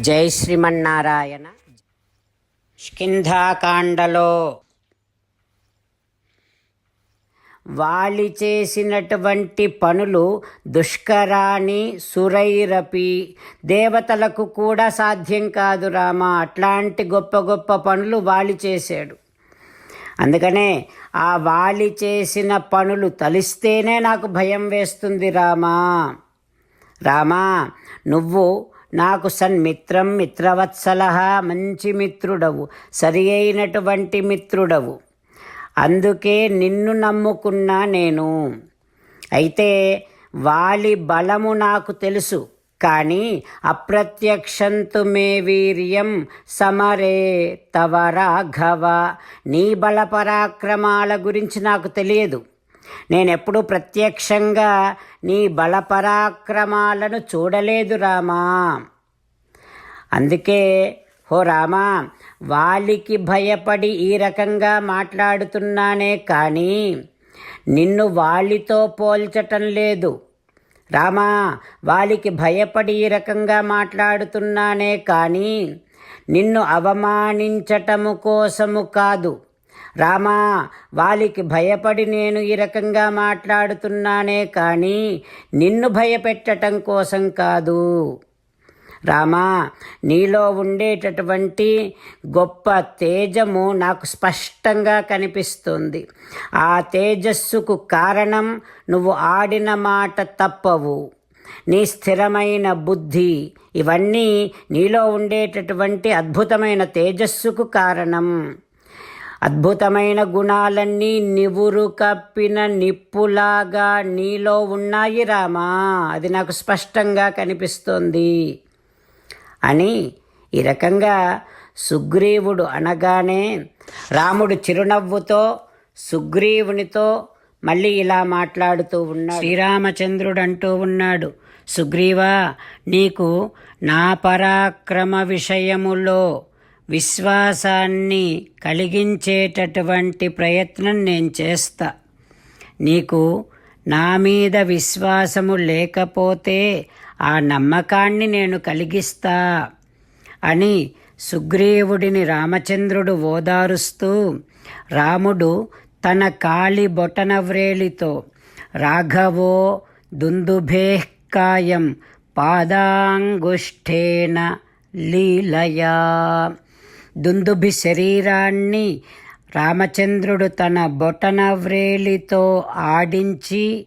జై శ్రీమన్నారాయణ. స్కింధాకాండలో వాలి చేసినటువంటి పనులు దుష్కరాణి సురైరపి. దేవతలకు కూడా సాధ్యం కాదు రామ అట్లాంటి గొప్ప గొప్ప పనులు వాలి చేశాడు అందుకనే ఆ వాలి చేసిన పనులు తలిస్తేనే నాకు భయం వేస్తుంది రామా. రామా నువ్వు నాకు సన్మిత్రం మిత్రవత్సల మంచి మిత్రుడవు సరి అయినటువంటి మిత్రుడవు. అందుకే నిన్ను నమ్ముకున్నా నేను. అయితే వాలి బలము నాకు తెలుసు కానీ అప్రత్యక్షంతు మే వీర్యం సమరే తవ రాఘవ. నీ బలపరాక్రమాల గురించి నాకు తెలియదు. నేనెప్పుడు ప్రత్యక్షంగా నీ బలపరాక్రమాలను చూడలేదు రామా. అందుకే హో రామా వాలికి భయపడి ఈ రకంగా మాట్లాడుతున్నానే కానీ నిన్ను వాలితో పోల్చటం లేదు. రామా వాలికి భయపడి ఈ రకంగా మాట్లాడుతున్నానే కానీ నిన్ను అవమానించటము కోసము కాదు. రామా వాలికి భయపడి నేను ఈ రకంగా మాట్లాడుతున్నానే కానీ నిన్ను భయపెట్టటం కోసం కాదు. రామా నీలో ఉండేటటువంటి గొప్ప తేజము నాకు స్పష్టంగా కనిపిస్తుంది. ఆ తేజస్సుకు కారణం నువ్వు ఆడిన మాట తప్పవు. నీ స్థిరమైన బుద్ధి ఇవన్నీ నీలో ఉండేటటువంటి అద్భుతమైన తేజస్సుకు కారణం. అద్భుతమైన గుణాలన్నీ నివురు కప్పిన నిప్పులాగా నీలో ఉన్నాయి రామా. అది నాకు స్పష్టంగా కనిపిస్తోంది. అని ఈ రకంగా సుగ్రీవుడు అనగానే రాముడు చిరునవ్వుతో సుగ్రీవునితో మళ్ళీ ఇలా మాట్లాడుతూ ఉన్నాడు. శ్రీరామచంద్రుడు అంటూ ఉన్నాడు సుగ్రీవా నీకు నా పరాక్రమ విషయములో విశ్వాసాన్ని కలిగించేటటువంటి ప్రయత్నం నేను చేస్తా. నీకు నా మీద విశ్వాసము లేకపోతే ఆ నమ్మకాన్ని నేను కలిగిస్తా అని సుగ్రీవుడిని రామచంద్రుడు ఓదారుస్తూ రాముడు తన కాలి బొటనవ్రేలితో రాఘవో దుందుభేహ్కాయం పాదాంగుష్ఠేన లీలయా. దుందుభి శరీరాన్ని రామచంద్రుడు తన బొటనవ్రేలితో ఆడించి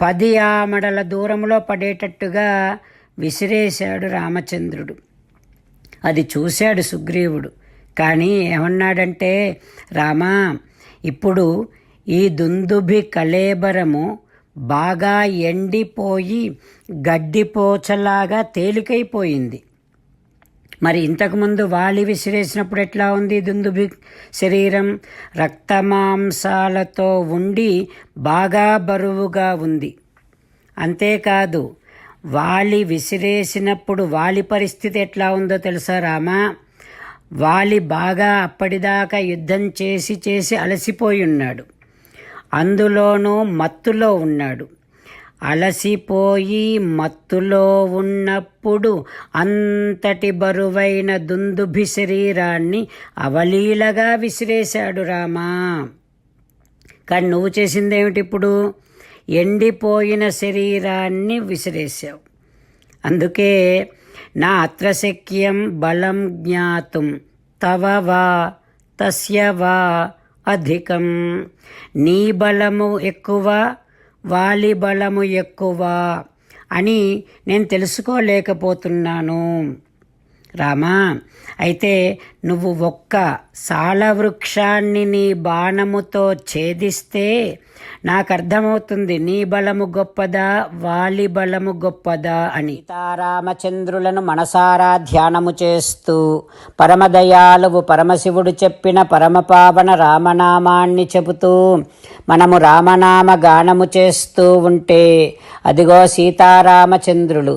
పది ఆమడల దూరంలో పడేటట్టుగా విసిరేశాడు రామచంద్రుడు. అది చూశాడు సుగ్రీవుడు. కానీ ఏమన్నాడంటే రామా ఇప్పుడు ఈ దుందుభి కళేబరము బాగా ఎండిపోయి గడ్డిపోచలాగా తేలికైపోయింది. మరి ఇంతకుముందు వాలి విసిరేసినప్పుడు ఎట్లా ఉంది దుందుబి శరీరం? రక్తమాంసాలతో ఉండి బాగా బరువుగా ఉంది. అంతేకాదు వాలి విసిరేసినప్పుడు వాలి పరిస్థితి ఎట్లా ఉందో తెలుసా రామా? వాలి బాగా అప్పటిదాకా యుద్ధం చేసి చేసి అలసిపోయి ఉన్నాడు. అందులోనూ మత్తులో ఉన్నాడు. అలసిపోయి మత్తులో ఉన్నప్పుడు అంతటి బరువైన దుందుభి శరీరాన్ని అవలీలగా విసిరేశాడు రామా. కానీ నువ్వు చేసిందేమిటి ఇప్పుడు ఎండిపోయిన శరీరాన్ని విసిరేశావు. అందుకే నా అత్రశక్యం బలం జ్ఞాతుం తవ వా తస్య వా అధికం. నీ బలము ఎక్కువ వాలి బలము ఎక్కువ అని నేను తెలుసుకోలేకపోతున్నాను. రామా అయితే నువ్వు ఒక్క సాలవృక్షాన్ని నీ బాణముతో ఛేదిస్తే నాకు అర్థమవుతుంది నీ బలము గొప్పదా వాలి బలము గొప్పదా అని. సీతారామచంద్రులను మనసారా ధ్యానము చేస్తూ పరమదయాలువు పరమశివుడు చెప్పిన పరమపావన రామనామాన్ని చెబుతూ మనము రామనామ గానము చేస్తూ ఉంటే అదిగో సీతారామచంద్రులు